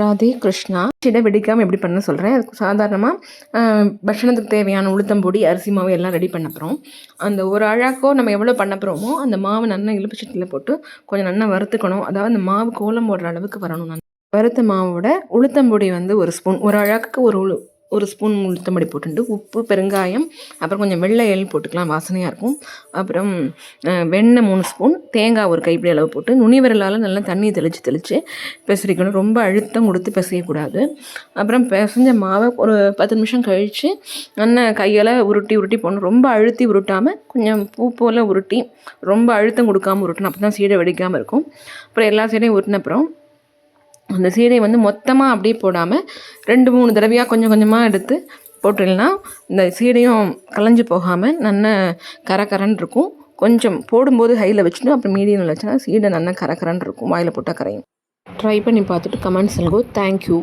ராதே கிருஷ்ணா. சிடை வெடிக்காமல் எப்படி பண்ண சொல்கிறேன் அதுக்கு சாதாரணமாக பட்சணத்துக்கு தேவையான உளுத்தம்பொடி அரிசி மாவு எல்லாம் ரெடி பண்ண போகிறோம் அந்த ஒரு அழாக்கோ நம்ம எவ்வளோ பண்ண போகிறோமோ அந்த மாவு நல்லா இழுப்பு சட்டியில் போட்டு கொஞ்சம் நல்லா வறுத்துக்கணும். அதாவது அந்த மாவு கோலம் போடுற அளவுக்கு வரணும். நான் வறுத்த மாவோட உளுத்தம்பொடி வந்து ஒரு ஸ்பூன் ஒரு அழகுக்கு ஒரு உளு ஒரு ஸ்பூன் முழுத்தம்படி போட்டுட்டு உப்பு பெருங்காயம் அப்புறம் கொஞ்சம் வெள்ளை எள் போட்டுக்கலாம் வாசனையாக இருக்கும். அப்புறம் வெண்ணெய் மூணு ஸ்பூன் தேங்காய் ஒரு கைப்பிடி அளவு போட்டு நுனி விரலால் நல்லா தண்ணியை தெளித்து தெளித்து பிசறிக்கணும் ரொம்ப அழுத்தம் கொடுத்து பிசையக்கூடாது. அப்புறம் பிசைஞ்ச மாவை ஒரு பத்து நிமிஷம் கழித்து நல்லா கையால் உருட்டி உருட்டி போடணும். ரொம்ப அழுத்தி உருட்டாமல் கொஞ்சம் பூ போல் உருட்டி ரொம்ப அழுத்தம் கொடுக்காம உருட்டணும் அப்போ தான் சீடை வெடிக்காமல் இருக்கும். அப்புறம் எல்லா சீடையும் உருட்டின அப்புறம் அந்த சீடையை வந்து மொத்தமாக அப்படியே போடாமல் ரெண்டு மூணு தடவையாக கொஞ்சம் கொஞ்சமாக எடுத்து போட்டுடலனா இந்த சீடையும் கலைஞ்சு போகாமல் நல்ல கரகரன்னு இருக்கும். கொஞ்சம் போடும்போது ஹையில் வச்சுட்டு அப்புறம் மீடியமில் வச்சுன்னா சீடை நல்லா கரகரன்னு இருக்கும். வாயில் போட்டால் கரையும். ட்ரை பண்ணி பார்த்துட்டு கமெண்ட்ஸ் சொல்லுங்க. தேங்க்யூ